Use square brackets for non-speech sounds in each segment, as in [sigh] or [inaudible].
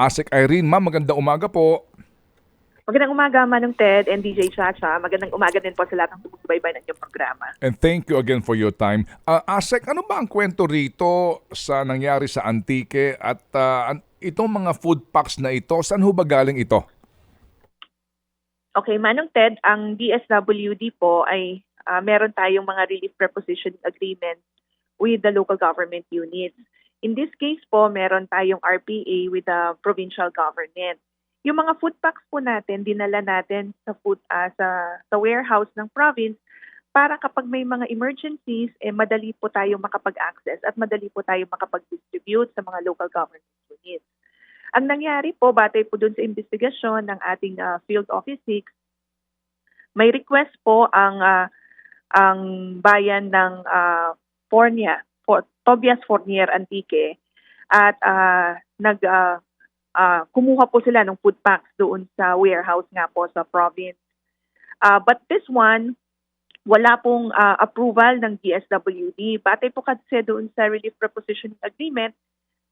ASEC Irene. Ma'am, magandang umaga po. Magandang umaga, Manong Ted and DJ Chacha. Magandang umaga din po sa lahat ng sumusubaybay ng inyong programa. And thank you again for your time. Uh, ASEC, ano ba ang kwento rito sa nangyari sa Antique at ah, an- itong mga food packs na ito, saan ho ba galing ito? Okay, Manong Ted, ang DSWD po ay ah, meron tayong mga relief preposition agreement with the local government units. In this case po, meron tayong RPA with the provincial government. Yung mga food packs po natin, dinala natin sa food ah, sa sa warehouse ng province para kapag may mga emergencies, eh, madali po tayo makapag-access at madali po tayo makapag-distribute sa mga local government units. Ang nangyari po, batay po dun sa investigasyon ng ating ah, Field Office 6, may request po ang ah, ang bayan ng Fornia, For, Tobias Fournier Antique at ah, nag ah, ah, kumuha po sila ng food packs doon sa warehouse nga po sa province. Ah, but this one, wala pong ah, approval ng DSWD. Batay po kasi doon sa Relief Preposition Agreement,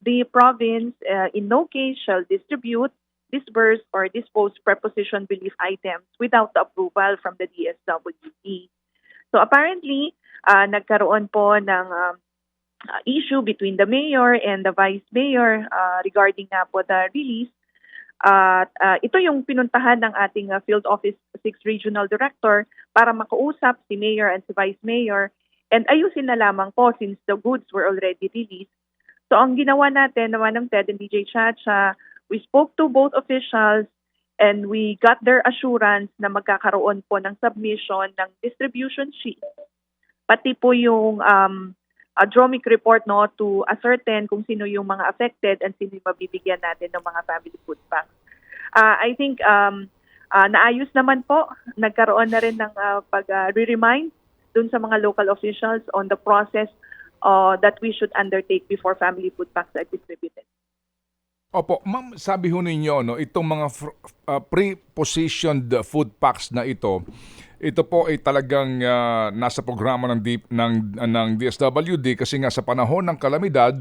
the province uh, in no case shall distribute, disburse, or dispose preposition relief items without the approval from the DSWD. So apparently, uh, nagkaroon po ng um, uh, issue between the mayor and the vice mayor uh, regarding nga po the release. At uh, ito yung pinuntahan ng ating uh, Field Office 6 Regional Director para makausap si mayor and si vice mayor and ayusin na lamang po since the goods were already released So ang ginawa natin naman ng TED and DJ Chacha, we spoke to both officials and we got their assurance na magkakaroon po ng submission ng distribution sheet. Pati po yung um, a dromic report no to ascertain kung sino yung mga affected and sino yung mabibigyan natin ng mga family food banks. Uh, I think um, uh, naayos naman po, nagkaroon na rin ng uh, pag-remind dun sa mga local officials on the process uh, that we should undertake before family food packs are distributed. Opo, ma'am, sabi ho ninyo, no, itong mga fr- uh, pre-positioned food packs na ito, ito po ay talagang uh, nasa programa ng, D- ng, ng DSWD kasi nga sa panahon ng kalamidad,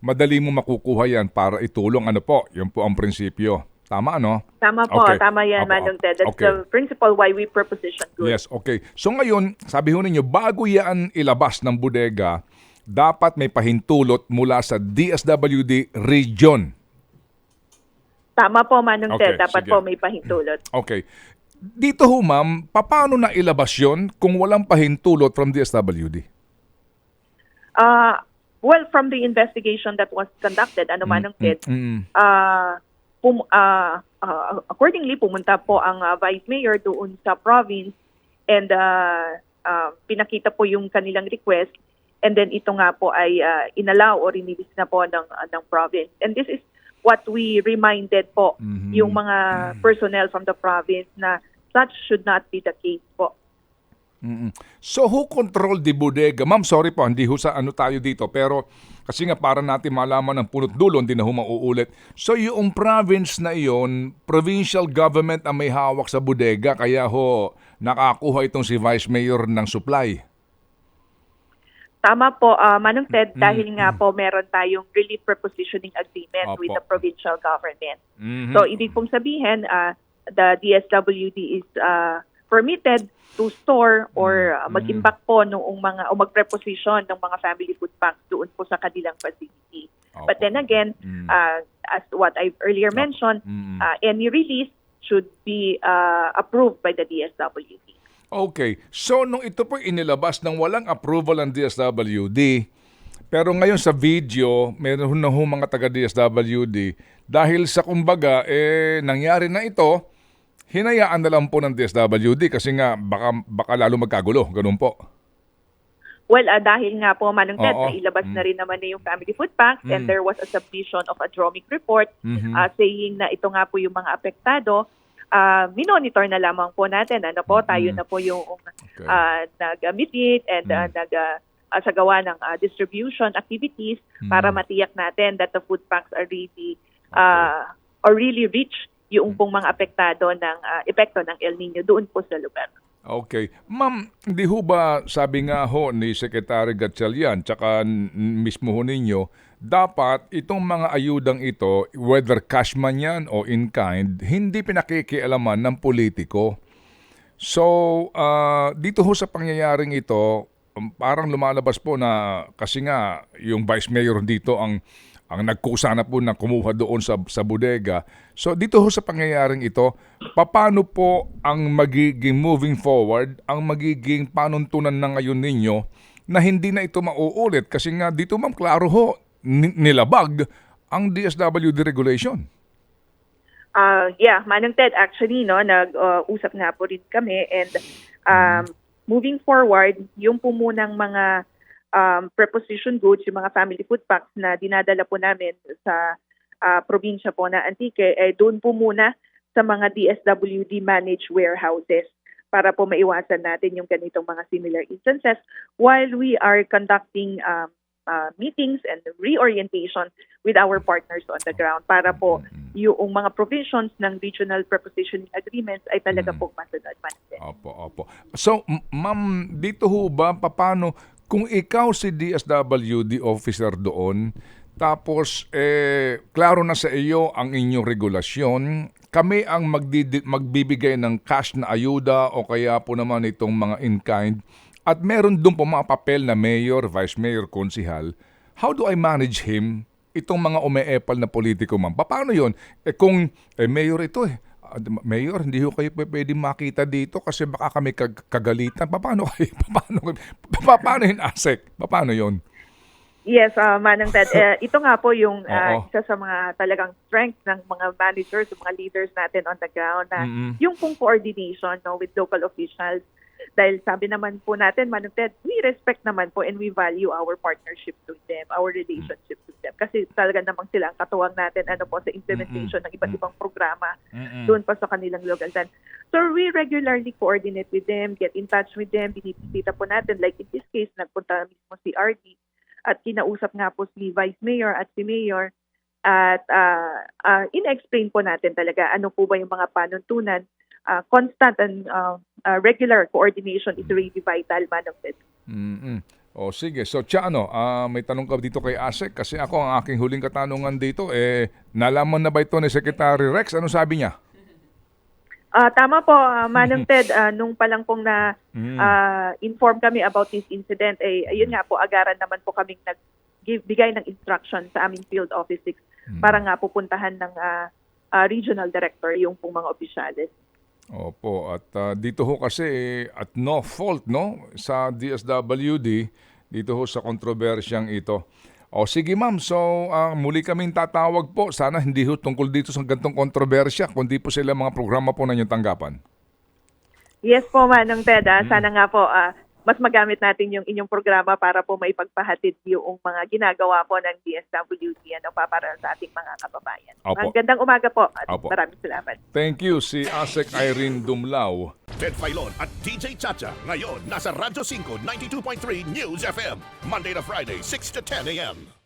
madali mo makukuha yan para itulong. Ano po, yun po ang prinsipyo. Tama, ano? Tama po, Okay. tama yan, Opo, Manong Ted. That's okay. the principle why we preposition goods. Yes, okay. So ngayon, sabi ho ninyo, bago yan ilabas ng bodega, dapat may pahintulot mula sa DSWD region. Tama po, Manong Okay, Ted. Dapat sige. po may pahintulot. Okay. Dito ho, ma'am, paano na ilabas yon kung walang pahintulot from DSWD? Uh, well, from the investigation that was conducted, ano Ted, Mm, uh, pum, uh, uh, accordingly, pumunta po ang uh, Vice Mayor doon sa province and uh, uh, pinakita po yung kanilang request and then ito nga po ay uh, inalaw o rinilis na po ng, uh, ng province. And this is what we reminded po Mhm. yung mga personnel from the province na such should not be the case po. mm, mm. So who control the bodega? Ma'am, sorry po, hindi ho sa ano tayo dito, pero kasi nga para natin malaman ng punot dulo, hindi na ho mauulit. So yung province na iyon, provincial government ang may hawak sa bodega, kaya ho nakakuha itong si Vice Mayor ng supply. Tama po, uh, Manong Ted, dahil nga po meron tayong relief prepositioning agreement Opo. with the provincial government. Mhm. So, ibig pong sabihin, uh, the DSWD is uh, permitted to store or uh, mag-impact po noong mga o mag-preposition ng mga family food packs doon po sa kanilang facility. But Opo. then again, Mm. uh, as what I earlier mentioned, Mm. uh, any release should be uh, approved by the DSWD. Okay. So, nung ito po inilabas ng walang approval ng DSWD, pero ngayon sa video, meron na ho mga taga-DSWD, dahil sa kumbaga, eh, nangyari na ito, hinayaan na lang po ng DSWD kasi nga baka, baka lalo magkagulo. Ganun po. Well, ah, dahil nga po, Manong Ted, na ilabas Mm. na rin naman na yung family food packs Mm. and there was a submission of a dromic report Mhm. ah, saying na ito nga po yung mga apektado. Ah, minonitor na lamang po natin. Ano po, tayo Mm. na po yung Okay. ah, nag-mediate and Mm. nag ah, ah, sa gawa ng ah, distribution activities para Mm. matiyak natin that the food packs are really ah, or really reach yung Mm. pong mga apektado ng ah, epekto ng El Nino doon po sa lugar. Okay. Ma'am, hindi ho ba sabi nga ho ni Secretary Gatchalian tsaka mismo ho ninyo dapat itong mga ayudang ito, whether cash man yan o in kind, hindi pinakikialaman ng politiko. So, ah, dito ho sa pangyayaring ito, um, parang lumalabas po na kasi nga yung vice mayor dito ang ang nagkusa na po na kumuha doon sa sa bodega. So dito ho sa pangyayaring ito, paano po ang magiging moving forward, ang magiging panuntunan na ngayon ninyo na hindi na ito mauulit kasi nga dito ma'am klaro ho ni- nilabag ang DSWD regulation. Uh, yeah, Manong Ted, actually, no, nag-usap nga po rin kami and um, moving forward, yung po munang mga um, preposition goods, yung mga family food packs na dinadala po namin sa uh, probinsya po na Antique, eh, doon po muna sa mga DSWD managed warehouses para po maiwasan natin yung ganitong mga similar instances while we are conducting um, uh, meetings and reorientation with our partners on the ground para po yung mga provisions ng regional prepositioning agreements ay talaga Mm. po masunod. Opo, opo. So, ma'am, dito ho ba, paano, kung ikaw si DSWD officer doon, tapos, eh, klaro na sa iyo ang inyong regulasyon, kami ang magdidi- magbibigay ng cash na ayuda o kaya po naman itong mga in-kind, at meron doon po mga papel na mayor, vice mayor, konsihal, how do I manage him? Itong mga umeepal na politiko, ma'am. Paano yon? Eh kung eh, mayor ito eh, Mayor, hindi ko kayo pwede makita dito kasi baka kami kag- kagalitan. Paano kayo? [laughs] Paano, paano yun, ASEC? Paano yun? Yes, uh, Manang Ted. Eh, [laughs] ito nga po yung uh, isa sa mga talagang strength ng mga managers, mga leaders natin on the ground na Mm-mm. yung pong coordination no, with local officials. Dahil sabi naman po natin, Manang Ted, we respect naman po and we value our partnership with them, our relationship with them. Kasi talaga namang sila ang katuwang natin ano po sa implementation ng iba't ibang programa doon pa sa kanilang lokalidad. So we regularly coordinate with them, get in touch with them, binibisita po natin. Like in this case, nagpunta mismo si RD at kinausap nga po si Vice Mayor at si Mayor at uh, uh, in-explain po natin talaga ano po ba yung mga panuntunan. Uh, constant and uh, uh, regular coordination is really vital, Manong Ted. Mm-mm. O sige, so Tia, ano, ah, may tanong ka dito kay ASEC kasi ako ang aking huling katanungan dito, eh, nalaman na ba ito ni Secretary Rex? Ano sabi niya? Ah, tama po, uh, Manong [laughs] Ted, ah, nung pa lang pong na Mm. ah, inform kami about this incident, eh, ayun nga po, agaran naman po kaming nag give, bigay ng instruction sa aming field office six para nga pupuntahan ng ah, ah, regional director yung pong mga opisyalis. Opo, at ah, dito ho kasi at no fault no sa DSWD dito ho sa kontrobersyang ito. O sige ma'am, so ah, muli kaming tatawag po. Sana hindi ho tungkol dito sa gantong kontrobersya, kundi po sila mga programa po na inyong tanggapan. Yes po, Manong Ted. ah. Sana nga po ah, mas magamit natin yung inyong programa para po maipagpahatid yung mga ginagawa po ng DSWD ano, pa para sa ating mga kababayan. Opo. Magandang umaga po at Opo. maraming salamat. Thank you si ASEC Irene Dumlao. Ted Filon at DJ Chacha. Ngayon, nasa Radyo 5, 92.3 News FM. Monday to Friday, 6 to 10 a.m.